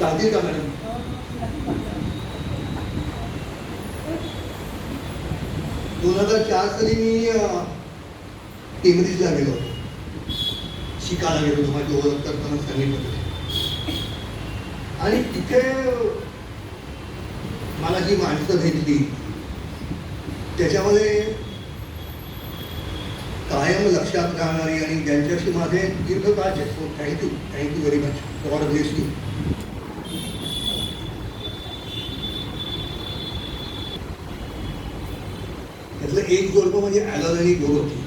चालतील का मॅडम? दोन हजार चार साली मी अं, केम्ब्रिजला गेलो. शिकायला गेलो माझी ओळख करताना सांगितलं आणि तिथे मला जी माणसं भेटली त्याच्यामध्ये कायम लक्षात राहणारी आणि ज्यांच्याशी माझे दीर्घकाळ so thank you thank you very much god bless you त्यातलं एक जोडपं म्हणजे ॲलन आणि डोरोथी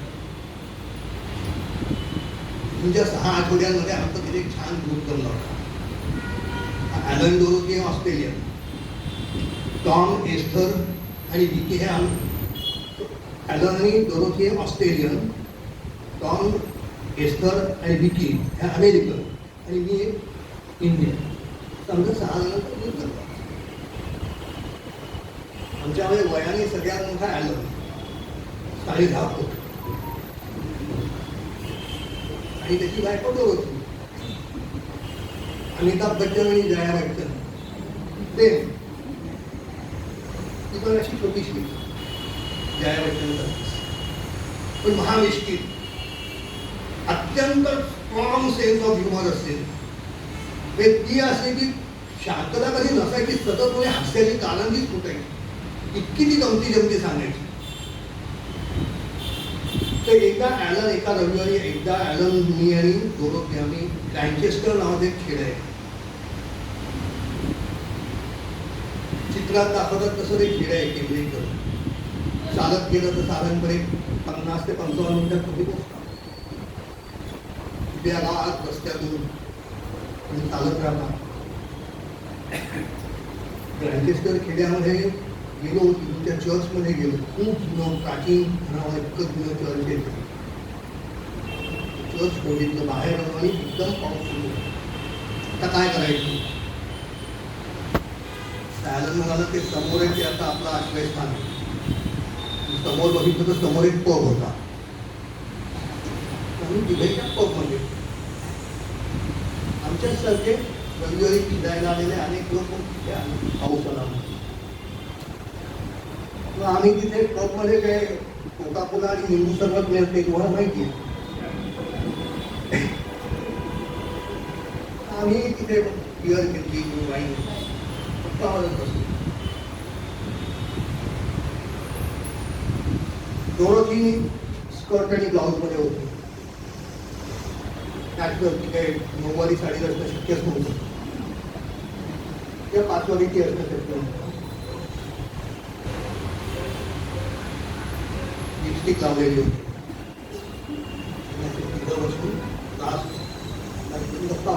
तुमच्या म्हणजे सहा आठवड्यांमध्ये आमचं तिथे एक छान ग्रुप जमला होता. Alan Dorothy Australia. Australian Tom Esther आणि विकी हे आम ॲलन आणि डोरोथी ऑस्ट्रेलियन टॉम एस्थर आणि विकी हे अमेरिकन आणि मी एक इंडियन. आमचं सहा जणांचा ग्रुप झाला आमच्यामध्ये वयाने सगळ्यात मोठा ॲलन. काही धाप फूट आणि त्याची बायको होती. अमिताभ बच्चन आणि जया बच्चन. ते ती पण अशी छोटीशी जया बच्चन पण महाविष्टीत अत्यंत स्ट्रॉंग सेन्स ऑफ ह्युमर असेल. ते ती असे की शांतता कधी नसायची सतत म्हणजे हास्याची कालंदीच फुटायची इतकी ती गमती जमती सांगायची. तर एकदा ॲलन एका रविवारी एकदा ॲलन मी आणि दोरोथी आम्ही लँचेस्टर नावाचं एक खेळ आहे. चित्रात दाखवतात तसं ते खेळ आहे केंद्रीकर चालत गेलं तर साधारणपणे पन्नास ते पंचावन्न मिनिटात तुम्ही पोहोचता आला गावात रस्त्यातून तुम्ही चालत राहता लँचेस्टर खेड्यामध्ये गेलो त्या चर्चमध्ये गेलो. खूप जुनं प्राचीन म्हणावं इतकं जुनं चर्च आहे. चर्च बघितलं बाहेर आलो आणि एकदम पाऊस सुरू आता काय करायचं? त्याला म्हणाला ते समोर आहे ते आता आपलं आश्रयस्थान आहे. समोर बघितलं तर समोर एक पब होता. म्हणून तिथे त्या पबमध्ये आमच्यासारखे रविवारी फिरायला आलेले अनेक लोक तिथे पाऊस आला. म्हणून. आम्ही तिथे कपमध्ये काय कोका कोला आणि लिंबू सरबत मिळते तुम्हाला माहिती आम्ही तिथे बिअर घेतली वाईन गप्पा मारत बसलो दोरोथी स्कर्ट आणि ब्लाऊजमध्ये होती. त्यात तिथे नऊवारी साडी असणं शक्यच नव्हतं. त्या पाचवारी ती असणं शक्य नव्हतं. लिपस्टिक लावलेली होती? तिथं बसून गप्पा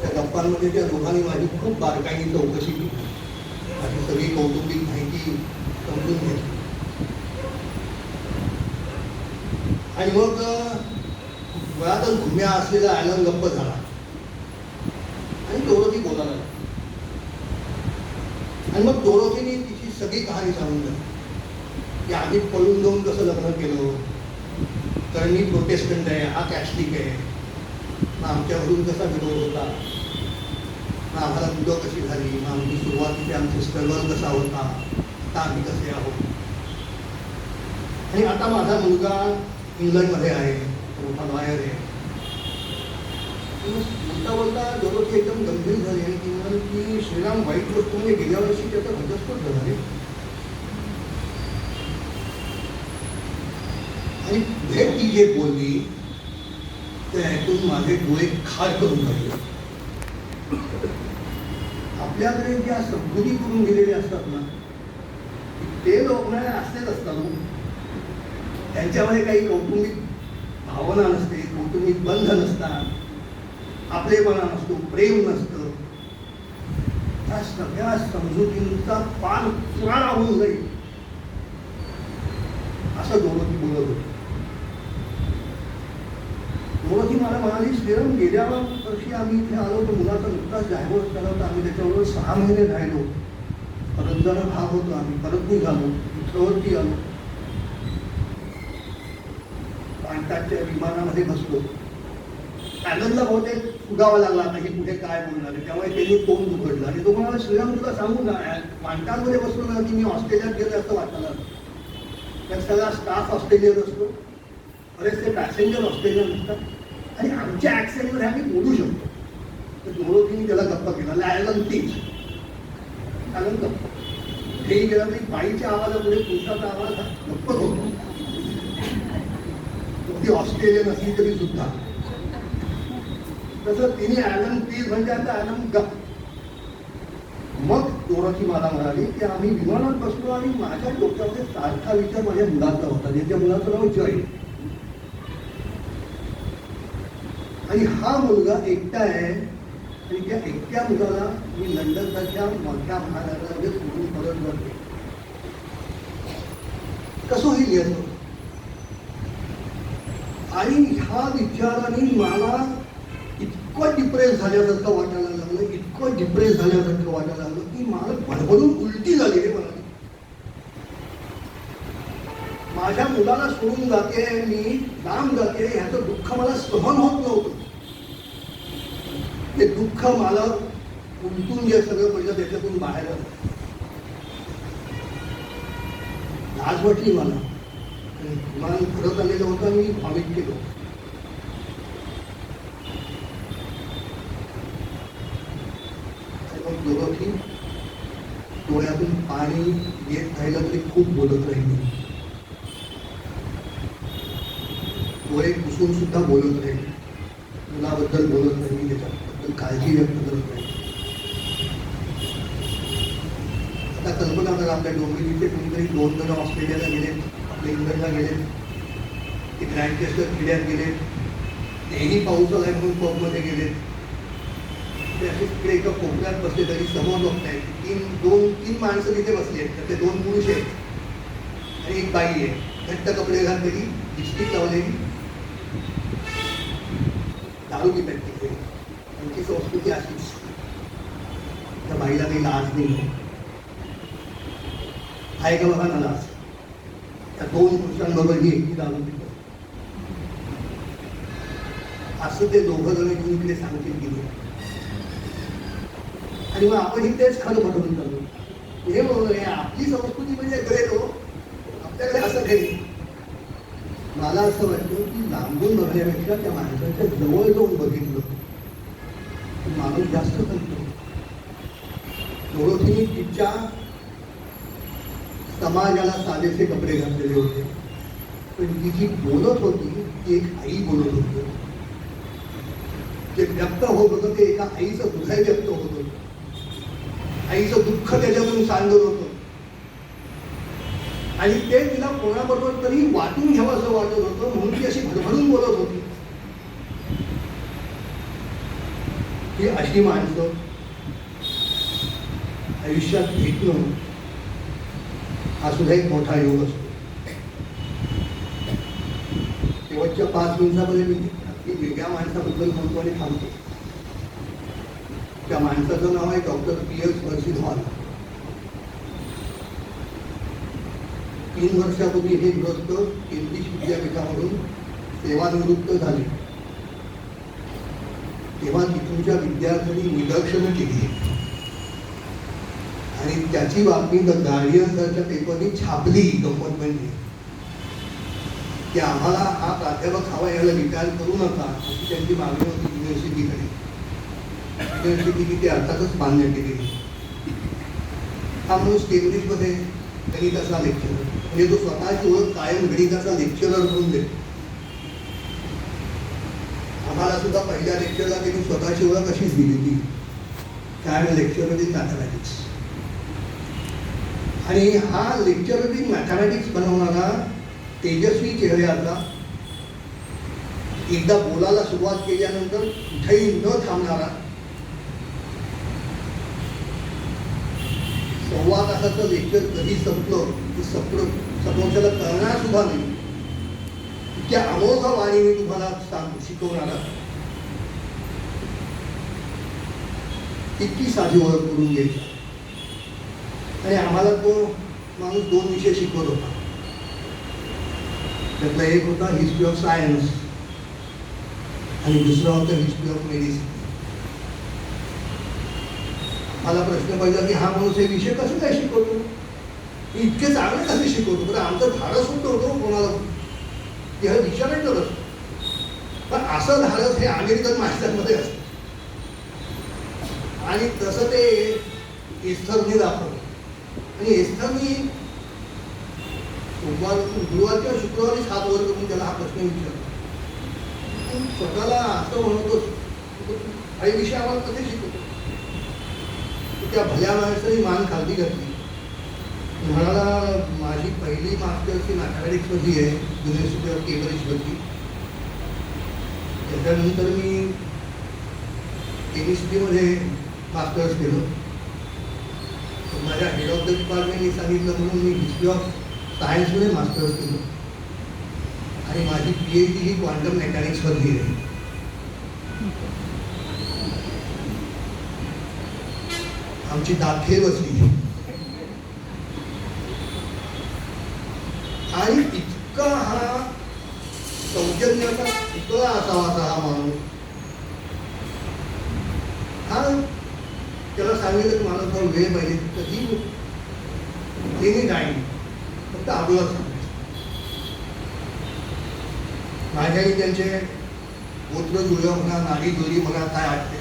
त्या गप्पांमध्ये त्या दोघांनी माझी खूप बारकाईने चौकशी केली. माझी सगळी कौटुंबिक माहिती समजून घेतली. आणि मग वेळातच घुम्या असलेला आयलन गप्प झाला. आणि डोरोथी बोलायला आणि मग डोरोथीने तिची सगळी कहाणी सांगून झाली की आम्ही पळून जाऊन कसं लग्न केलं? कारण मी प्रोटेस्टंट आहे हा कॅथलिक आहे. मग आमच्यावरून कसा विरोध होता? मग आम्हाला मुलं कशी झाली? मग आमची सुरुवातीचे आमचे स्ट्रगल कसा होता? आता आम्ही कसे आहोत? आणि आता माझा मुलगा इंग्लंडमध्ये आहे मोठा लॉयर आहे. बोलता बोलता दररोज एकदम गंभीर झाली आणि ती म्हणाली की श्रीराम वाईट गोष्ट म्हणजे गेल्या वर्षी त्याचा घटस्फोट झाला रे. आणि पुढे ती जे बोलली ते ऐकून माझे डोळे खार करून राहिले आपल्याकडे ज्या समजुती करून गेलेले असतात ना ते लोक ना असतेच असतात हो. त्यांच्यामध्ये काही कौटुंबिक भावना नसते कौटुंबिक बंध नसतात आपलेपणा नसतो प्रेम नसतं. त्या सगळ्या समजुतींचा पान पुराणा होऊन जाईल. असं दोघं बोलत होती. डोरोथी मला म्हणाली श्रीराम गेल्या वर्षी आम्ही इथे आलो तर मुलाचा नुकताच डायव्हर्स झाला होता. आम्ही त्याच्याबरोबर सहा महिने राहिलो परत जरा भाग होतो आम्ही परत निघालो इथवरती आलो. पाणताच्या विमानामध्ये बसलो. पॅनलला बहुतेक उगावा लागला. आता हे कुठे काय बोलणार आहे? त्यामुळे त्यांनी तोंड उघडलं आणि तो म्हणाला श्रीराम तुला सांगू ना मांटामध्ये बसलो ना की मी ऑस्ट्रेलियात गेलो असं वाटायला तर सगळा स्टाफ ऑस्ट्रेलियन असतो. बरेचसे पॅसेंजर ऑस्ट्रेलियन असतात. आमच्या ॲक्सेंटमध्ये आम्ही बोलू शकतो. तर त्याला गप्पा केला. लॅलन तीच कारण गप्पा. हे गेला तरी बाईच्या आवाजामुळे पुरुषाचा आवाज हा गप्पच होतो. ती ऑस्ट्रेलियन असली तरी सुद्धा. तसं तिने ॲलन प्लीज म्हणजे आता ॲलन गप मग दोराची मला म्हणाली की आम्ही विमानात बसलो आणि माझ्या डोक्यामध्ये सारखा विचार माझ्या मुलाचा होता. ज्याच्या मुलाचं नाव जय. आणि हा मुलगा एकटा आहे. आणि त्या एकट्या मुलाला मी लंडनसारख्या मोठ्या महानगरामध्ये सोडून परत कसं होईल आणि ह्या विचाराने मला इतकं डिप्रेस झाल्यासारखं वाटायला लागलं, इतकं डिप्रेस झाल्यासारखं वाटायला लागलं, की मला भडभडून उलटी झाली मला. माझ्या मुलाला सोडून जाते मी, लांब जाते, ह्याचं दुःख मला सहन होत नव्हतं. ते दुःख मला उलटून जे सगळं पडलं त्याच्यातून बाहेर आलं. लाज वाटली मला. विमान परत आलेलं होतं मी व्हॉमिट केलो. आणि दोघी डोळ्यातून पाणी येत राहिलं तरी खूप बोलत राहिली. डोळे पुसून सुद्धा बोलत राहिली. मुलाबद्दल बोलत राहिली त्याच्याबद्दल काळजी व्यक्त करत नाही. आता कल्पना करा आपल्या डोंबिवलीचे कोणीतरी दोन जण ऑस्ट्रेलियाला गेले आपल्या इंग्लंडला गेले ते ग्रँडचेस्टर किल्ल्यात गेले तेही पाऊस आलाय म्हणून पबमध्ये गेले. ते असे तिकडे एका कोपऱ्यात बसले तरी समोर बघताय तीन दोन तीन माणसं तिथे बसली आहेत तर ते दोन पुरुष आहेत आणि एक बाई आहे. घट्ट कपडे घातलेली लिपस्टिक लावलेली. दारू पितात तिथे. त्यांची संस्कृती अशीच त्या बाईला काही लाज नाही आहे. का बघा ना लाज त्या दोन पुरुषांबरोबर ही एकटी दारू पितो. असं ते दोघं जण येऊन इकडे सांगतील की आणि मग आपण तेच खरं म्हणून चालू हे बरोबर आहे आपली संस्कृती म्हणजे ग्रेट हो. आपल्याकडे असं काही मला असं वाटतं की लांबून बघण्यापेक्षा त्या माणसाच्या जवळ जाऊन बघितलं माणूस जास्त करतो डोरोथीने तिच्या समाजाला साधेसे कपडे घातलेले होते. पण ती जी बोलत होती ती एक आई बोलत होती. जे व्यक्त होत होतं ते एका आईचं हृदय व्यक्त होत होतं. आईचं दुःख त्याच्यातून सांगत होतं. आणि ते तिला कोणाबरोबर तरी वाटून घ्यावं असं वाटत होतं म्हणून ती अशी भरभरून बोलत होती. ही अशी माणसं आयुष्यात भेटणं हा सुद्धा एक मोठा योग असतो. शेवटच्या पाच मिनिटामध्ये मी अगदी वेगळ्या माणसाबद्दल म्हणतो आणि थांबतो त्या माणसाचं नाव आहे डॉक्टर पी एस वर्षी हॉल. तीन वर्षापूर्वी हे ग्रस्त केंद्रीय विद्यापीठामधून सेवानिवृत्त झाले. तेव्हा तिथूनच्या विद्यार्थ्यांनी निदर्शनं केली. आणि त्याची बातमी द गार्डियनच्या पेपरनी छापली गंमत म्हणजे की आम्हाला हा प्राध्यापक हवा याला विचार करू नका अशी त्यांची मागणी होती युनिव्हर्सिटीकडे युनिव्हर्सिटी ते अर्थातच मान्य केली हा माणूस केम्ब्रिजमध्ये गणिताचा लेक्चरर म्हणजे तो स्वतःची ओळख कायम गणिताचा लेक्चरर म्हणून देतो. आम्हाला सुद्धा पहिल्या लेक्चरला त्यांनी स्वतःची ओळख अशीच दिली होती. काय लेक्चर इन मॅथमॅटिक्स आणि हा लेक्चर इन मॅथमॅटिक्स बनवणारा तेजस्वी चेहऱ्याचा एकदा बोलायला सुरुवात केल्यानंतर कुठेही न थांबणारा सव्वा तासाचं लेक्चर कधी संपलं की संपलं समोरच्याला कळणार सुद्धा नाही. इतक्या अमोघ वाणीने तुम्हाला सांग शिकवणार इतकी साधी ओळख करून घ्यायची आणि आम्हाला तो माणूस दोन विषय शिकवत होता. त्यातला एक होता हिस्ट्री ऑफ सायन्स आणि दुसरा होता हिस्ट्री ऑफ मेडिसिन मला प्रश्न पडला की हा माणूस हे विषय कसे काय शिकवतो? इतके चांगले कसे शिकवतो? बरं आमचं धाडस होतं होतो कोणाला. की हा विचारायचं असतं पण असं झालं हे अमेरिकन माणसांमध्ये असतं. आणि तसं ते एस्थरने दाखवलं आणि इस्थरनी सोमवार गुरुवार किंवा शुक्रवारी सात वर्ग म्हणून त्याला हा प्रश्न विचारला स्वतःला असं म्हणतो काही विषय आम्हाला कसे शिकवतो त्या भल्या माणसाने मान खालती घातली. तुम्हाला माझी पहिली मास्टर्स इन मॅथमॅटिक्समधली आहे युनिव्हर्सिटी ऑफ केम्ब्रिजमधली त्याच्यानंतर मी केमिस्ट्रीमध्ये मास्टर्स केलं. माझ्या हेड ऑफ द डिपार्टमेंटनी सांगितलं म्हणून मी हिस्ट्री ऑफ सायन्समध्ये मास्टर्स केलं. आणि माझी पी एच डी ही क्वांटम मेकॅनिक्समधली आहे. आमची दाखेल बसली. आणि इतका हा सौजन्याचा पुतळा असावा असा हा माणूस. हा त्याला सांगितलं की मला थोडा वेळ पाहिजे तर नेहमी नाही फक्त आपलं सांगायचं माझ्याही त्यांचे गोत्र जुळ्या म्हणा नाडी जुळली म्हणा काय वाटते.